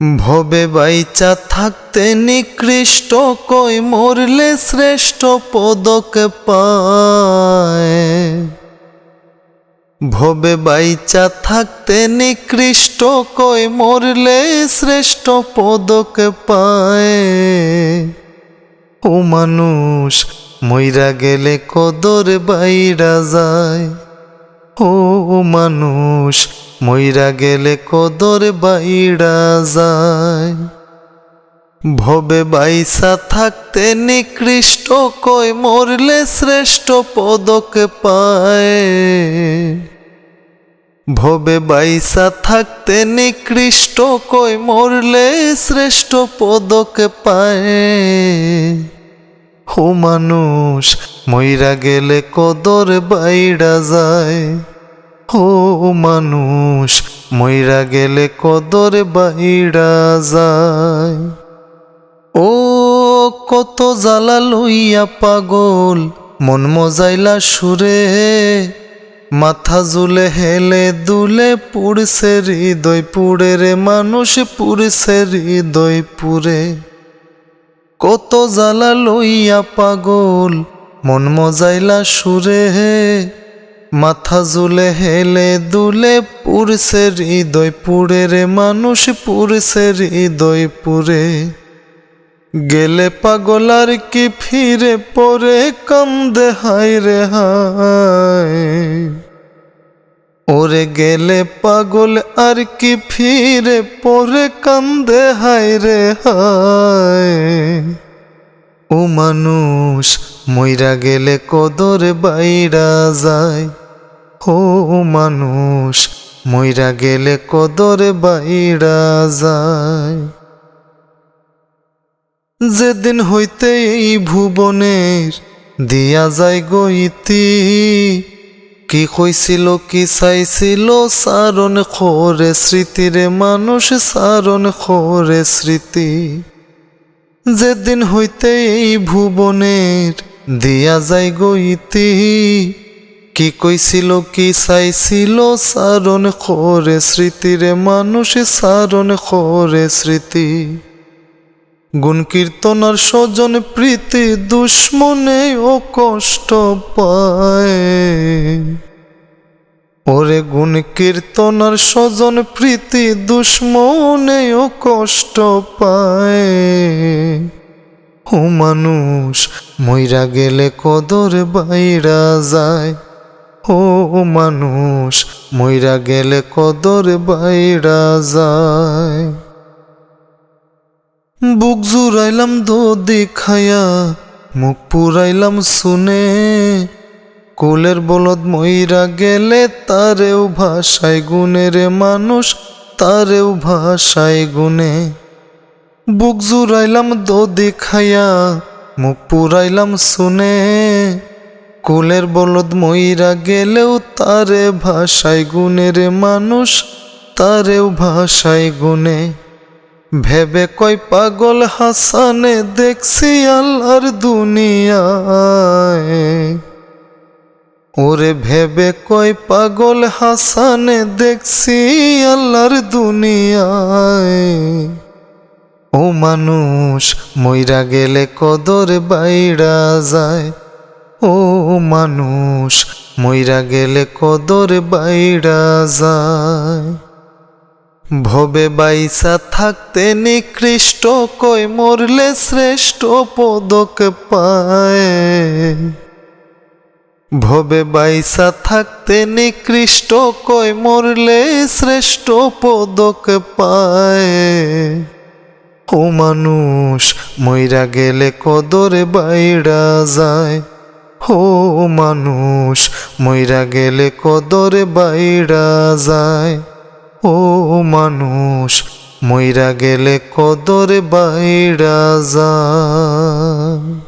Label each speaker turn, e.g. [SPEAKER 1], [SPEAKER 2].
[SPEAKER 1] ভবে বাইচা থাকতে নিকৃষ্ট, কই মরলে শ্রেষ্ঠ পদক পায়। ভবে বাইচা থাকতে নিকৃষ্ট, কই মরলে শ্রেষ্ঠ পদক পায়। ও মানুষ, মইরা গেলে কদর বাইরা যায়। ও মানুষ মইরা গেলে কদর বাইরা যায়। ভবে বাইসা থাকতে নিকৃষ্ট কই মরলে শ্রেষ্ঠ পদক পায়। ভবে বাইসা থাকতে নিকৃষ্ট কই মরলে শ্রেষ্ঠ পদক পায়। ও মানুষ, মইরা গেলে কদর বাইরা যায়। ও মানুষ, মইরা গেলে কদর বাইরা যায়। ও কত জ্বালা লইয়া পাগল, মন মজাইলা সুরে। মাথা জুলে হেলে দুলে পুড়ছে হৃদয় পুড়ে রে, মানুষ পুড়ছে হৃদয় পুড়ে। কত জ্বালা লইয়া পাগল, মন মজাইলা সুরে। মাথা জুলে হেলে দুলে পুরছে হৃদয় পুড়ে রে মানুষ, পুরছে হৃদয় পুরে। গেলে পাগল আর কি ফিরে পরে, কান্দে হায় রে হায়। ওরে গেলে পাগল আর কি ফিরে পরে, কান্দে হায় রে হায়। ও মানুষ মইরা গেলে কদর বাইরা যায়। ও মানুষ, মইরা গেলে কদর বাইরা যায়। যেদিন হইতে এই ভুবনের দিয়া যায় গইতি কি কইছিল, কি চাইছিল, সারণ খরে স্মৃতিরে মানুষ, সারণ খরে স্মৃতি। যেদিন হইতে এই ভুবনের দিয়া যায় গইতি কি কইছিল, কি চাইছিল সারণ খরে স্মৃতিরে মানুষ সারণ খরে স্মৃতি। গুণ কীর্তনার স্বজন প্রীতি দুশ্মনে ও কষ্ট পায়। ওরে গুণ কীর্তনার স্বজন প্রীতি দুশ্মনে ও কষ্ট পায়। ও মানুষ মইরা গেলে কদর বাইরা যায়। ও মানুষ, মইরা গেলে কদর বাইরা যায়। বুক জুড়াইলাম দো দেখায়া মুখ পুরাইলাম শুনে। কোলের বলদ মইরা গেলে তারেও ভাষায় গুনে রে মানুষ, তারেও ভাষায় গুনে। বুক জুড়াইলাম দো দেখায়া মুখ পুরাইলাম শুনে, কুলের বলদ মইরা গেলেও তারে ভাষায় গুনে রে মানুষ, তারেও ভাষায় গুনে। ভেবে কয় পাগল হাসানে দেখছি আল্লাহর দুনিয়ায়। ওরে ভেবে কয় পাগল হাসানে দেখছি আল্লাহর দুনিয়ায়। ও মানুষ, মইরা গেলে কদর বাইরা যায়। ও মানুষ, মইরা গেলে কদর বাইরা যায়। ভবে বাইসা থাকতে নিকৃষ্ট, কই মরলে শ্রেষ্ঠ পদক পায়। ভবে বাইসা থাকতে নিকৃষ্ট, কই মরলে শ্রেষ্ঠ পদক পায়। ও মানুষ, মইরা গেলে কদর বাইরা যায়। ও মানুষ, মইরা গেলে কদর বাইরা যায়। ও মানুষ, মইরা গেলে কদর বাইরা যায়।